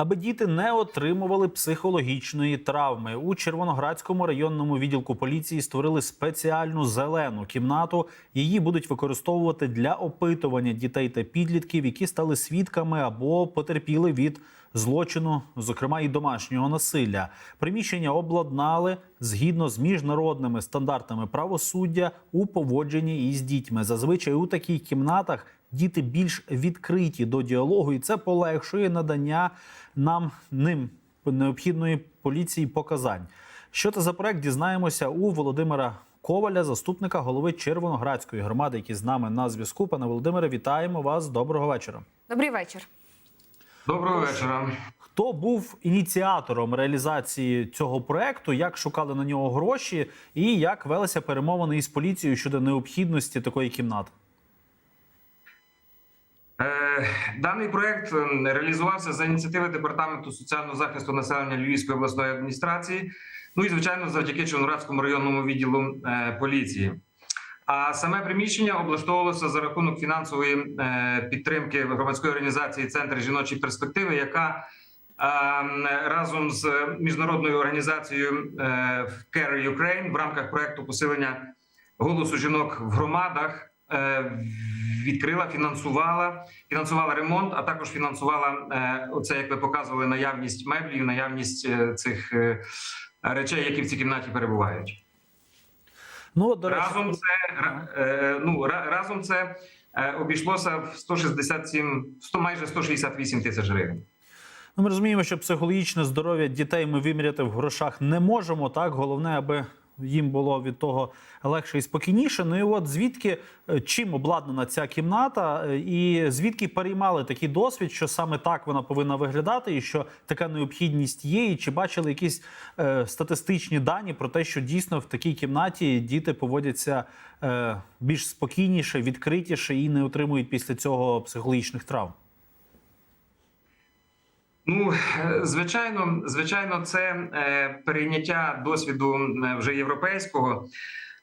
Аби діти не отримували психологічної травми у Червоноградському районному відділку поліції створили спеціальну зелену кімнату. Її будуть використовувати для опитування дітей та підлітків, які стали свідками або потерпіли від злочину, зокрема і домашнього насилля. Приміщення обладнали згідно з міжнародними стандартами правосуддя у поводженні із дітьми. Зазвичай у таких кімнатах діти більш відкриті до діалогу, і це полегшує надання нам ним необхідної поліції показань. Що це за проект? Дізнаємося у Володимира Коваля, заступника голови Червоноградської громади, який з нами на зв'язку. Пане Володимире, вітаємо вас. Доброго вечора. Добрий вечір. Доброго вечора. Хто був ініціатором реалізації цього проекту? Як шукали на нього гроші, і як велися перемовини із поліцією щодо необхідності такої кімнати? Е, Даний проект е, реалізувався за ініціативи департаменту соціального захисту населення Львівської обласної адміністрації. Ну і звичайно, завдяки Чорнорадському районному відділу е, поліції. А саме приміщення облаштовувалося за рахунок фінансової підтримки громадської організації Центр жіночої перспективи, яка разом з міжнародною організацією Care Ukraine в рамках проекту посилення голосу жінок в громадах відкрила, фінансувала, фінансувала ремонт, а також фінансувала е, оце, як ви показували, наявність меблів, наявність е, цих е, речей, які в цій кімнаті перебувають. Ну до речі, Разом це е, ну разом це е, обійшлося в 167, 100, майже 168 тисяч гривень. Ну, ми розуміємо, що психологічне здоров'я дітей ми виміряти в грошах не можемо. Так, головне, аби їм було від того легше і спокійніше. Ну і от звідки е, чим обладнана ця кімната, е, і звідки переймали такий досвід, що саме так вона повинна виглядати, і що така необхідність є. І чи бачили якісь е, статистичні дані про те, що дійсно в такій кімнаті діти поводяться е, більш спокійніше, відкритіше і не отримують після цього психологічних травм? Ну, е, звичайно, звичайно, це е, перейняття досвіду е, вже європейського.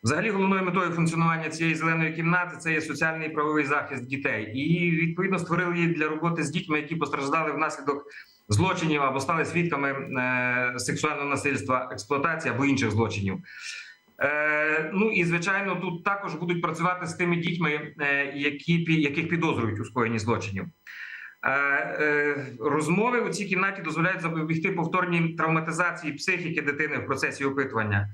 Взагалі, головною метою функціонування цієї зеленої кімнати це є соціальний і правовий захист дітей, і відповідно створили її для роботи з дітьми, які постраждали внаслідок злочинів або стали свідками сексуального насильства, експлуатації або інших злочинів. Ну і звичайно, тут також будуть працювати з тими дітьми, які яких підозрюють у скоєнні злочинів. Е, е, Розмови у цій кімнаті дозволяють запобігти повторній травматизації психіки дитини в процесі опитування.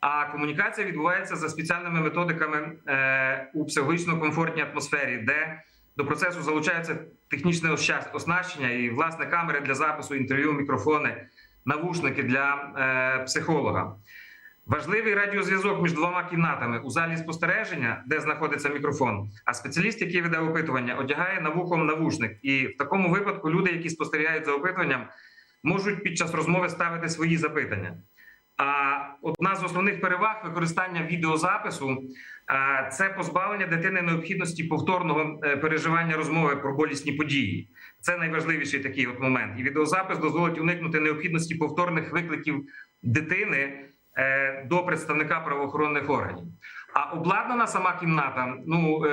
А комунікація відбувається за спеціальними методиками е, у психологічно комфортній атмосфері, де до процесу залучається технічне оснащення і власне камери для запису інтерв'ю, мікрофони, навушники для психолога. Важливий радіозв'язок між двома кімнатами у залі спостереження, де знаходиться мікрофон. А спеціаліст, який веде опитування, одягає на вухом навушник. І в такому випадку люди, які спостерігають за опитуванням, можуть під час розмови ставити свої запитання. А одна з основних переваг використання відеозапису це позбавлення дитини необхідності повторного е, переживання розмови про болісні події. Це найважливіший такий от момент. І відеозапис дозволить уникнути необхідності повторних викликів дитини до представника правоохоронних органів. А обладнана сама кімната, ну е,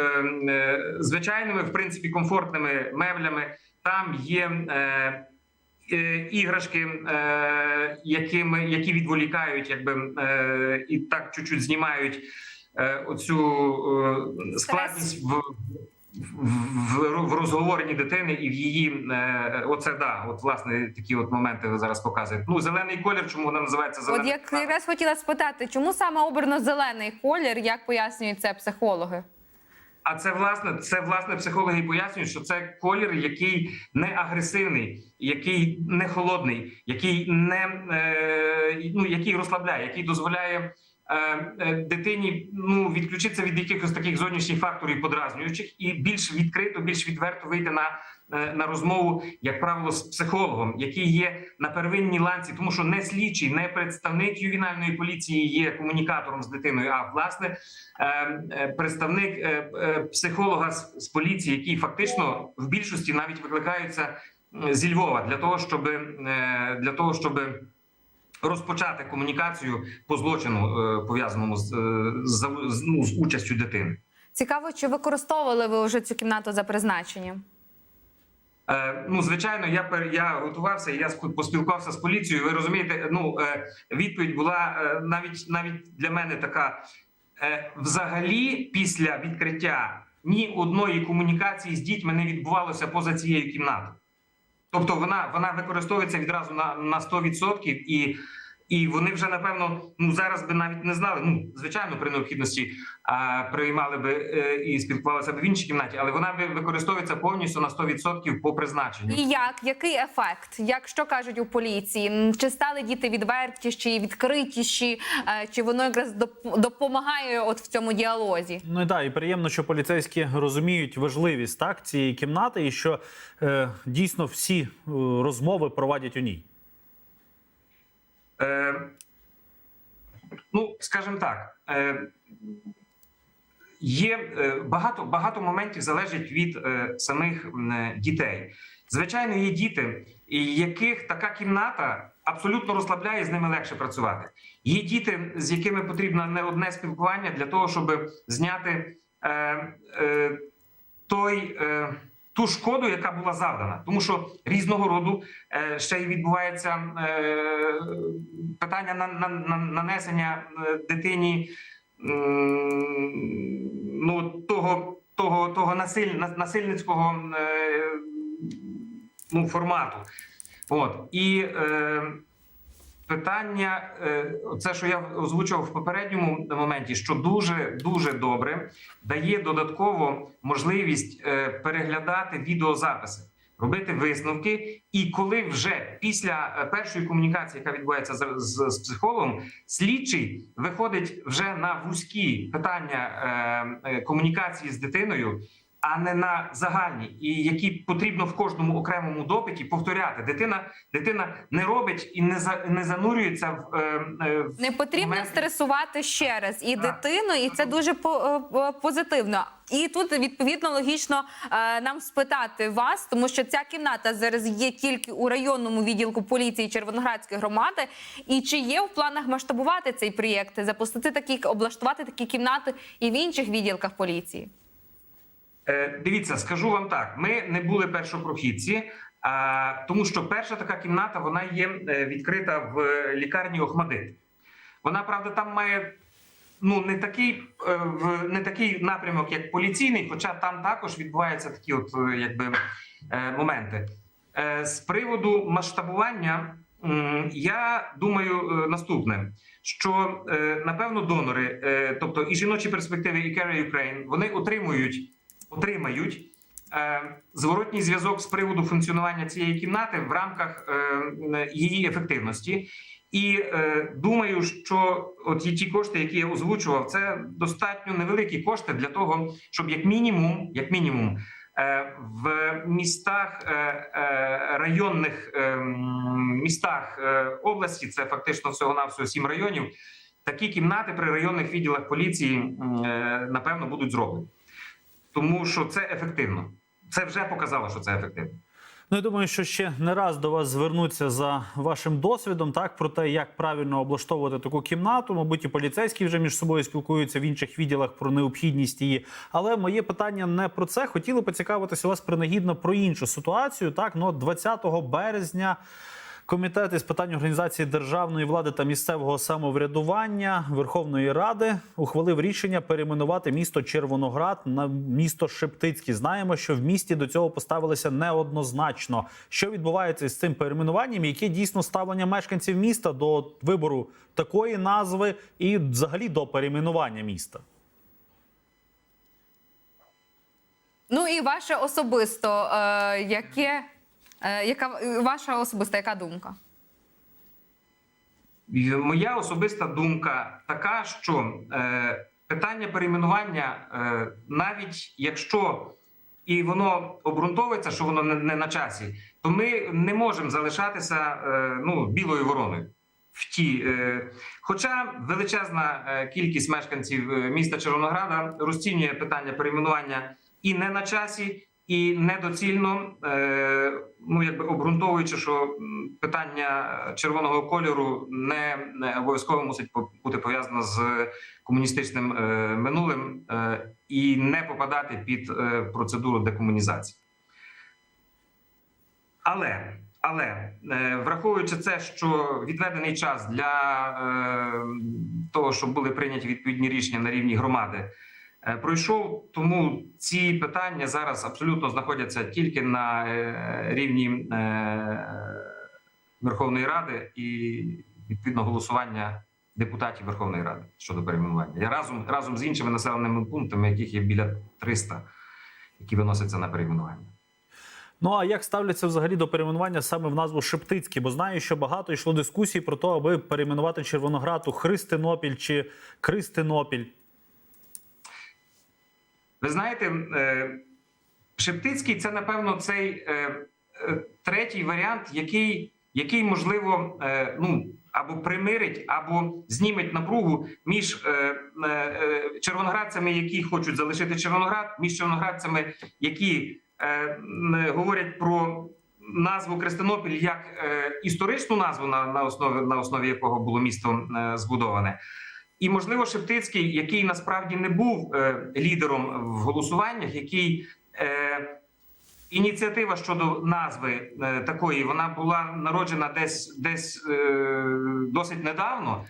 е, звичайними, в принципі, комфортними меблями. Там є е, е, іграшки, е, якими, які відволікають, якби е, і так чуть-чуть знімають е, оцю е, складність в. В, розговоренні дитини і в її е, оце да, от власне такі от моменти ви зараз показуєте. Ну зелений колір, чому вона називається От зелений? як якраз хотіла спитати, чому саме обрано зелений колір, як пояснюють це психологи? А це власне, це власне психологи пояснюють, що це колір, який не агресивний, який не холодний, який не е, ну який розслабляє, який дозволяє дитині ну відключитися від якихось таких зовнішніх факторів подразнюючих і більш відкрито, більш відверто вийти на, е, на розмову, як правило, з психологом, який є на первинній ланці, тому що не слідчий, не представник ювенальної поліції є комунікатором з дитиною, а власне е, е, представник е, е, психолога з, поліції, який фактично в більшості навіть викликаються зі Львова для того, щоб е, для того, щоб розпочати комунікацію по злочину е, пов'язаному з, е, з, ну, з участю дитини. Цікаво, чи використовували ви вже цю кімнату за призначенням? Е, ну, звичайно, я пер- я готувався, я поспілкувався з поліцією. Ви розумієте, ну е, відповідь була е, навіть навіть для мене така. Е, взагалі, після відкриття ні одної комунікації з дітьми не відбувалося поза цією кімнатою. Тобто вона, вона використовується відразу на, на 100% і. І вони вже напевно ну зараз би навіть не знали. Ну звичайно, при необхідності а, приймали би е, і спілкувалися б в іншій кімнаті, але вона ви- використовується повністю на 100% по призначенню. І як? Який ефект? Як що кажуть у поліції? Чи стали діти відвертіші, відкритіші? Е, Чи воно якраз доп- допомагає от в цьому діалозі? Ну і так, і приємно, що поліцейські розуміють важливість так цієї кімнати, і що е, дійсно всі е, розмови проводять у ній. Е, ну, скажімо так, е, є е, багато, багато моментів залежить від е, самих е, дітей. Звичайно, є діти, яких така кімната абсолютно розслабляє, з ними легше працювати. Є діти, з якими потрібно не одне спілкування для того, щоб зняти е, е, той. Е, ту шкоду, яка була завдана, тому що різного роду е, ще й відбувається е, питання на, на, на нанесення е, дитині ну, того, того, того насиль, насильницького ну, формату. От. І е, питання, е, це, що я озвучував в попередньому моменті, що дуже дуже добре дає додатково можливість е, переглядати відеозаписи, робити висновки. І коли вже після е, першої комунікації, яка відбувається з, з, з психологом, слідчий виходить вже на вузькі питання е, комунікації з дитиною. А не на загальні, і які потрібно в кожному окремому допиті повторяти. Дитина дитина не робить і не за не занурюється в, е, е, в Не потрібно моменти. стресувати ще раз і Так. дитину, і це дуже по- е, позитивно. І тут відповідно логічно е, нам спитати вас, тому що ця кімната зараз є тільки у районному відділку поліції Червоноградської громади. І чи є в планах масштабувати цей проєкт, запустити такі облаштувати такі кімнати і в інших відділках поліції? Е, Дивіться, скажу вам так: ми не були першопрохідці, тому що перша така кімната вона є е, відкрита в лікарні Охмадит. Вона правда там має ну не такий е, не такий напрямок, як поліційний, хоча там також відбуваються такі, от е, якби е, моменти. Е, З приводу масштабування, я думаю, е, наступне. Що е, напевно донори, е, тобто і жіночі перспективи, і Carry Ukraine, вони отримують отримають е, зворотній зв'язок з приводу функціонування цієї кімнати в рамках е, її ефективності. І е, думаю, що от ті кошти, які я озвучував, це достатньо невеликі кошти для того, щоб як мінімум, як мінімум, е, в містах районних містах області, це фактично всього навсього сім районів. Такі кімнати при районних відділах поліції напевно будуть зроблені тому що це ефективно. Це вже показало, що це ефективно. Ну, я думаю, що ще не раз до вас звернуться за вашим досвідом, так про те, як правильно облаштовувати таку кімнату. Мабуть, і поліцейські вже між собою спілкуються в інших відділах про необхідність її. Але моє питання не про це. Хотіли поцікавитися вас принагідно про іншу ситуацію. Так, ну от 20 березня. Комітет із питань організації державної влади та місцевого самоврядування Верховної Ради ухвалив рішення перейменувати місто Червоноград на місто Шептицький. Знаємо, що в місті до цього поставилися неоднозначно. Що відбувається з цим перейменуванням? Яке дійсно ставлення мешканців міста до вибору такої назви і взагалі до перейменування міста? Ну і ваше особисто, е, яке, яка ваша особиста яка думка? Моя особиста думка така, що е, питання перейменування, е, навіть якщо і воно обґрунтовується, що воно не, на часі, то ми не можемо залишатися е, ну, білою вороною. В ті, е, хоча величезна е, кількість мешканців е, міста Червонограда розцінює питання перейменування і не на часі, і недоцільно, е, ну якби обґрунтовуючи, що питання червоного кольору не, обов'язково мусить бути пов'язано з комуністичним е, минулим е, і не попадати під процедуру декомунізації. Але але враховуючи це, що відведений час для того, щоб були прийняті відповідні рішення на рівні громади, пройшов. Тому ці питання зараз абсолютно знаходяться тільки на е, рівні е, Верховної Ради і відповідно голосування депутатів Верховної Ради щодо перейменування. Я разом разом з іншими населеними пунктами, яких є біля 300, які виносяться на перейменування. Ну а як ставляться взагалі до перейменування саме в назву Шептицький? Бо знаю, що багато йшло дискусій про те, аби перейменувати Червоноград у Христинопіль чи Кристинопіль. Ви знаєте, е, Шептицький це напевно цей е, е, третій варіант, який, який можливо ну, або примирить, або зніметь напругу між червоноградцями, які хочуть залишити Червоноград, між червоноградцями, які говорять про назву Крестинопіль як історичну назву, на, основі на основі якого було місто збудоване. І можливо, Шептицький, який насправді не був е, лідером в голосуваннях, який е, ініціатива щодо назви е, такої, вона була народжена десь десь досить недавно.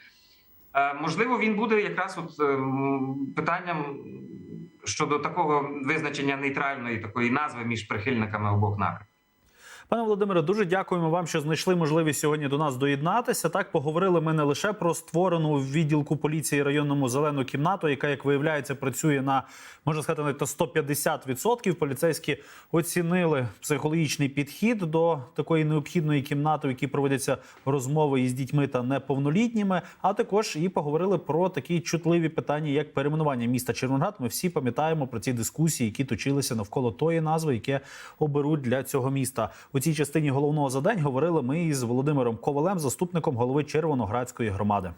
Можливо, він буде якраз от питанням щодо такого визначення нейтральної такої назви між прихильниками обох напрямків. Пане Володимире, дуже дякуємо вам, що знайшли можливість сьогодні до нас доєднатися. Так поговорили ми не лише про створену відділку поліції районному зелену кімнату, яка, як виявляється, працює на можна сказати, навіть на 150%. Поліцейські оцінили психологічний підхід до такої необхідної кімнати, в якій проводяться розмови із дітьми та неповнолітніми. А також і поговорили про такі чутливі питання, як перейменування міста Червоноград. Ми всі пам'ятаємо про ці дискусії, які точилися навколо тої назви, яке оберуть для цього міста. Цій частині головного за день говорили ми із Володимиром Ковалем, заступником голови Червоноградської громади.